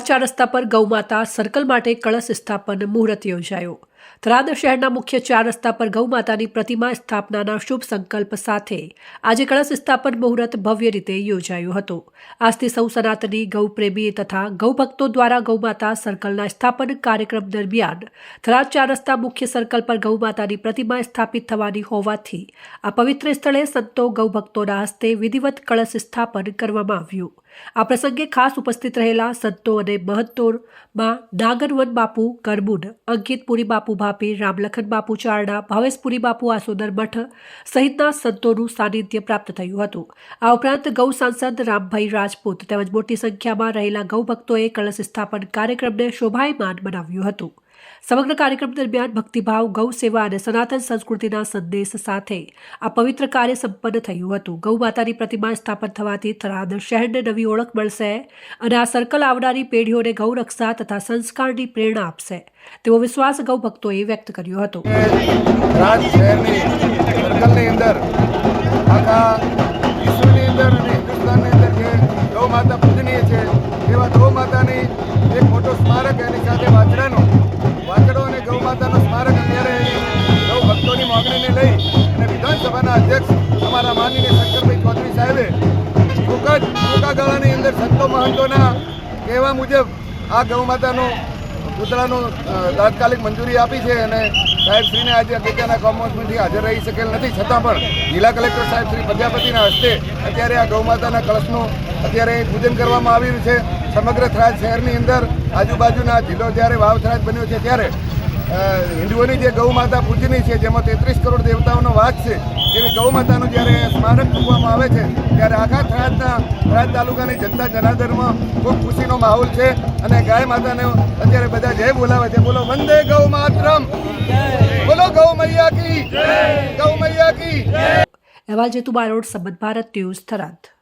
ચાર રસ્તા પર ગૌમાતા સર્કલ માટે કળશ સ્થાપન મુહૂર્ત યોજાયો. થરાદ શહેરના મુખ્ય ચાર રસ્તા પર ગૌમાતાની પ્રતિમા સ્થાપનાના શુભ સંકલ્પ સાથે આજે કળશ સ્થાપન મુહૂર્ત ભવ્ય રીતે યોજાયું હતું. આજથી સૌ સનાતની, ગૌપ્રેમી તથા ગૌભક્તો દ્વારા ગૌમાતા સર્કલના સ્થાપન કાર્યક્રમ દરમિયાન થરાદ ચાર રસ્તા મુખ્ય સર્કલ પર ગૌમાતાની પ્રતિમા સ્થાપિત થવાની હોવાથી આ પવિત્ર સ્થળે સંતો ગૌભક્તોના હસ્તે વિધિવત કળશ સ્થાપન કરવામાં આવ્યું. આ પ્રસંગે ખાસ ઉપસ્થિત રહેલા સંતો અને મહંતોમાં નાગરવન બાપુ કરમુન અંકિત પુરી બાપુ ભાપી રામલખન બાપુ ચારડા, ભાવેશપુરી બાપુ આસોદર મઠ સહિતના સંતોનું સાનિધ્ય પ્રાપ્ત થયું હતું. આ ઉપરાંત ગૌ સાંસદ રામભાઈ રાજપૂત તેમજ મોટી સંખ્યામાં રહેલા ગૌ ભક્તોએ કળશ સ્થાપન કાર્યક્રમને શોભાયમાન બનાવ્યું હતું. સમગ્ર કાર્યક્રમ દરમિયાન ભક્તિભાવ, ગૌ સેવા અને સનાતન સંસ્કૃતિના સંદેશ સાથે આ પવિત્ર કાર્ય સંપન્ન થયું હતું. ગૌ માતાની પ્રતિમા સ્થાપન થવાથી થરાદ શહેરને નવી ઓળખ મળશે અને આ સર્કલ આવનારી પેઢીઓને ગૌરક્ષા તથા સંસ્કારની પ્રેરણા આપશે. તેવો વિશ્વાસ ગૌ ભક્તોએ વ્યક્ત કર્યો હતો. માનનીય શંકરભાઈ ચૌધરી સાહેબે ટૂંક જ ટૂંકા ગાળાની અંદર સંતો મહંતોના કહેવા મુજબ આ ગૌ માતાનું પૂતળાનું તાત્કાલિક મંજૂરી આપી છે અને સાહેબશ્રીને આજે અગત્યના કોમર્સમાંથી હાજર રહી શકેલ નથી. છતાં પણ જિલ્લા કલેક્ટર સાહેબ શ્રી પ્રજાપતિના હસ્તે અત્યારે આ ગૌમાતાના કળશનું અત્યારે પૂજન કરવામાં આવ્યું છે. સમગ્ર થરાદ શહેરની અંદર આજુબાજુના જિલ્લો જ્યારે વાવ થરાદ બન્યો છે ત્યારે હિન્દુઓની જે ગૌ માતા પૂજની છે જેમાં તેત્રીસ કરોડ દેવતાઓનો વાસ છે એવી ગૌ માતાનું જ્યારે સ્મારક મૂકવામાં આવે છે ત્યારે આખા થરાદના થરાદ તાલુકાની જનતા જનાર્દનમાં ખૂબ ખુશીનો માહોલ છે અને ગાય માતાને અત્યારે બધા જય બોલાવે છે. બોલો વંદે ગૌ માતરમ! બોલો ગૌ મૈયા કી! ગૌ મૈયા કી! અહેવાલ જેતુ બારોડ સંબંધ ભારત ન્યૂઝ થરાદ.